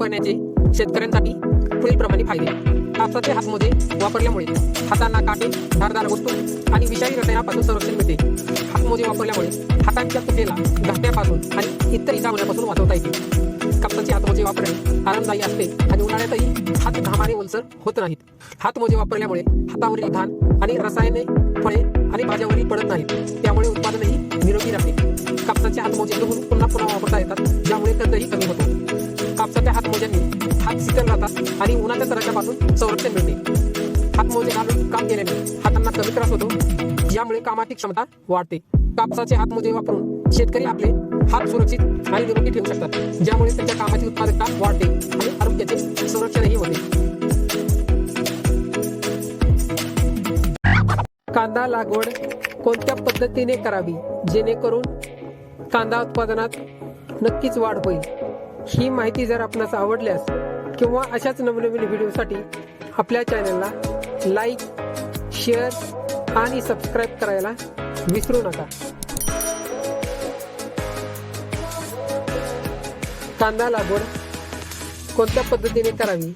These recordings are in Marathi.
वापरण्याचे शेतकऱ्यांसाठी पुढीलप्रमाणे फायदे. कापसाचे हातमोजे वापरल्यामुळे हातांना काटे धारदार वस्तू आणि विषारी रसायनापासून संरक्षण मिळते. हातमोजे वापरल्यामुळे हातांच्या तुटेला घासण्यापासून आणि इतर इजा होण्यापासून वाचवता येते. कापसाचे हातमोजे वापरणे आरामदायी असते आणि उन्हाळ्यातही हात घामाने ओलसर होत नाहीत. हातमोजे वापरल्यामुळे हातावरील घाण आणि रसायने फळे आणि भाज्यावरही पडत नाहीत. त्यामुळे उत्पादनही निरोगी राहते. कापसाचे हातमोजे धुवून पुन्हा पुन्हा वापरता येतात ज्यामुळे खर्चही कमी होतो. कापसाच्या हातमोज्यांनी हात शीतल राहतात आणि उन्हाच्या तराच्यापासून संरक्षण मिळते. हातमोजे घालून काम केल्याने हातांना कमी त्रास होतो यामुळे कामाची क्षमता वाढते. कापसाचे हातमोजे वापरून शेतकरी आपले हात सुरक्षित आणि निरोगी ठेवू शकतात ज्यामुळे त्यांच्या कामाची उत्पादकता वाढते आणि आरोग्याचे संरक्षणही होते. कांदा लागवड कोणत्या पद्धतीने करावी? जेणेकरून कांदा उत्पादनात नक्कीच वाढ होईल. ही माहिती जर आपणास आवडल्यास किंवा अशाच नवनवीन व्हिडिओसाठी आपल्या चॅनलला लाईक शेअर आणि सबस्क्राईब करायला विसरू नका. कांदा लागवड कोणत्या पद्धतीने करावी?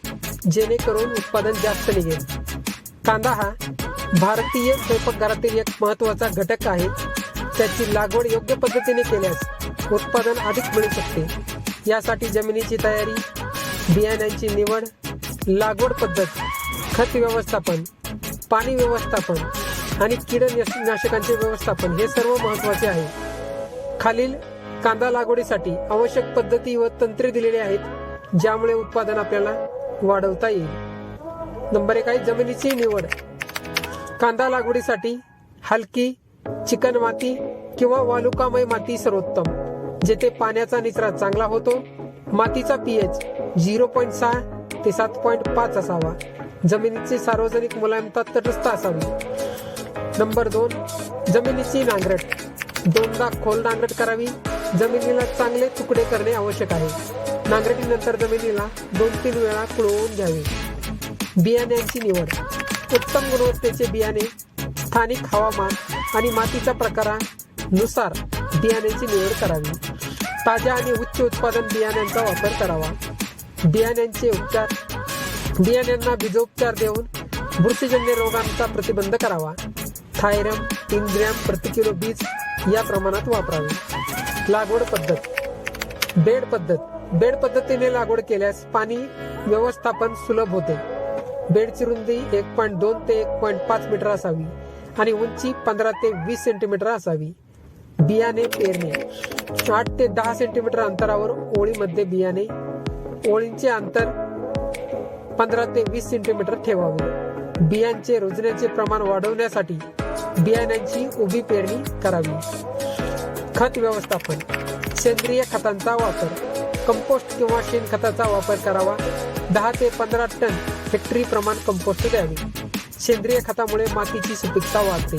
जेणेकरून उत्पादन जास्त निघेल. कांदा हा भारतीय स्वयंपाकघरातील एक महत्त्वाचा घटक आहे. त्याची लागवड योग्य पद्धतीने केल्यास उत्पादन अधिक मिळू शकते. यासाठी जमिनीची तयारी बियाण्यांची निवड लागवड पद्धत खत व्यवस्थापन पाणी व्यवस्थापन आणि कीडनाशकांचे व्यवस्थापन हे सर्व महत्त्वाचे आहे. खालील कांदा लागवडीसाठी आवश्यक पद्धती व तंत्रे दिलेली आहेत ज्यामुळे उत्पादन आपल्याला वाढवता येईल. नंबर एक आहे जमिनीची निवड. कांदा लागवडीसाठी हलकी चिकन माती किंवा वालुकामय माती सर्वोत्तम जेथे पाण्याचा निचरा चांगला होतो मातीचा पीएच झिरो पॉईंट सहा ते सात पॉईंट पाच असावा. जमिनीची सार्वजनिक मुलायमता तटस्थ असावी. नंबर दोन जमिनीची नांगरट. दोनदा खोल नांगरट करावी. जमिनीला चांगले तुकडे करणे आवश्यक आहे. नांगरटीनंतर जमिनीला दोन तीन वेळा कुळवून घ्यावे. बियाण्यांची निवड. उत्तम गुणवत्तेचे बियाणे स्थानिक हवामान आणि मातीच्या प्रकारानुसार बियाण्याची निवड करावी. ताज्या आणि उच्च उत्पादन बियाण्यांचा वापर करावा. बियाण्यांचे उपचार बियाण्यांना बीजोपचार देऊन बुरशीजन्य रोगांचा प्रतिबंध करावा. थायरम तीन ग्रॅम प्रति किलो बीज या प्रमाणात वापरावे. लागवड पद्धत. बेड पद्धत. बेड पद्धतीने लागवड केल्यास पाणी व्यवस्थापन सुलभ होते. बेडची रुंदी एक पॉईंट दोन ते एक पॉईंट पाच मीटर असावी आणि उंची पंधरा ते वीस सेंटीमीटर असावी. बियाणे पेरणे. आठ ते दहा सेंटीमीटर अंतरावर ओळीमध्ये बियाणे. ओळींचे अंतर पंधरा ते वीस सेंटीमीटर ठेवावे. बियांचे रुजण्याचे प्रमाण वाढवण्यासाठी बियाण्यांची उभी पेरणी करावी. खत व्यवस्थापन. सेंद्रिय खतांचा वापर. कंपोस्ट किंवा शेणखताचा वापर करावा. दहा ते पंधरा टन हेक्टरी प्रमाण कंपोस्ट द्यावे. सेंद्रिय खतामुळे मातीची सुपीकता वाढते.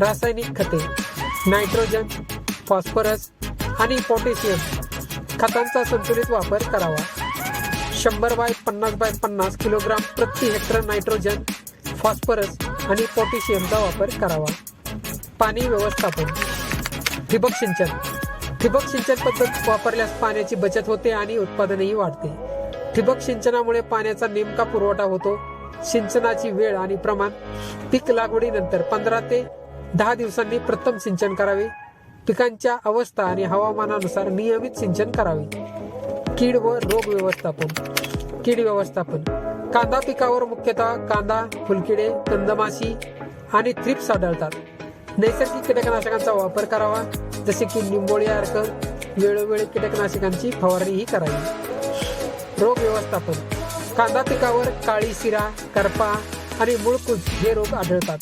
रासायनिक खते नायट्रोजन फॉस्फरस आणि पोटॅशियम खतांचा संतुलित वापर करावा. शंभर बाय पन्नास बाय पन्नास किलोग्राम प्रति हेक्टर नायट्रोजन फॉस्फरस आणि पोटॅशियमचा वापर करावा. पाणी व्यवस्थापन. ठिबक सिंचन. ठिबक सिंचन पद्धत वापरल्यास पाण्याची बचत होते आणि उत्पादनही वाढते. ठिबक सिंचनामुळे पाण्याचा नेमका पुरवठा होतो. सिंचनाची वेळ आणि प्रमाण पीक लागवडीनंतर पंधरा ते दहा दिवसांनी प्रथम सिंचन करावे. पिकांच्या अवस्था आणि हवामानानुसार नियमित सिंचन करावे. कीड व रोग व्यवस्थापन. कीड व्यवस्थापन. कांदा पिकावर मुख्यतः कांदा फुलकिडे कंदमाशी आणि थ्रिप्स आढळतात. नैसर्गिक कीटकनाशकांचा वापर करावा. जसे की निंबोळी अर्क वेळोवेळी कीटकनाशकांची फवारणीही करावी. रोग व्यवस्थापन कांदा पिकावर काळी शिरा करपा आणि मुळकुज हे रोग आढळतात.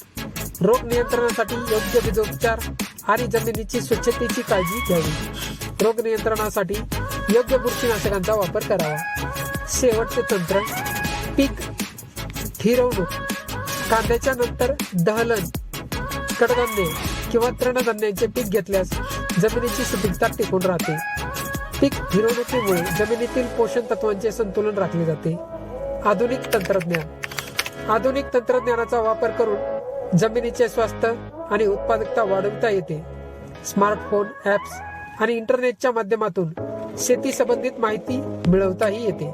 रोग नियंत्रणासाठी योग्य बीजोपचार आणि जमिनीची स्वच्छतेची काळजी घ्यावी. रोग नियंत्रणासाठी योग्य बुरशीनाशकांचा वापर करावा. शेवटचे तंत्र पीक फिरवणूक कांद्याच्या नंतर दहलन कडधान्य किंवा तृणधान्यांचे पीक घेतल्यास जमिनीची सुपीकता टिकून राहते. पीक फिरवणुकीमुळे जमिनीतील पोषण तत्वांचे संतुलन राखले जाते. आधुनिक तंत्रज्ञान. आधुनिक तंत्रज्ञानाचा वापर करून जमिनीचे स्वास्थ्य आणि उत्पादकता वाढवता येते. स्मार्टफोन ॲप्स आणि इंटरनेटच्या माध्यमातून शेती संबंधित माहिती मिळवताही येते.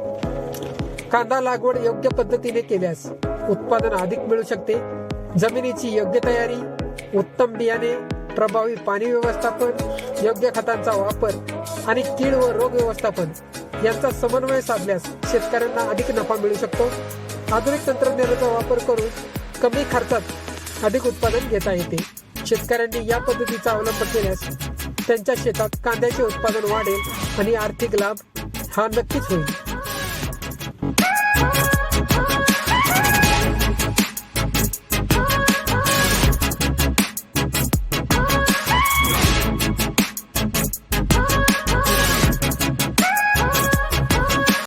कांदा लागवड योग्य पद्धतीने केल्यास उत्पादन अधिक मिळू शकते. जमिनीची योग्य तयारी उत्तम बियाणे प्रभावी पाणी व्यवस्थापन योग्य खतांचा वापर आणि कीड व रोग व्यवस्थापन यांचा समन्वय साधल्यास शेतकऱ्यांना अधिक नफा मिळू शकतो. आधुनिक तंत्रज्ञानाचा वापर करून कमी खर्चात अधिक उत्पादन घेता येते. शेतकऱ्यांनी या पद्धतीचा अवलंब केल्यास त्यांच्या शेतात कांद्याचे उत्पादन वाढेल आणि आर्थिक लाभ हा नक्कीच होईल.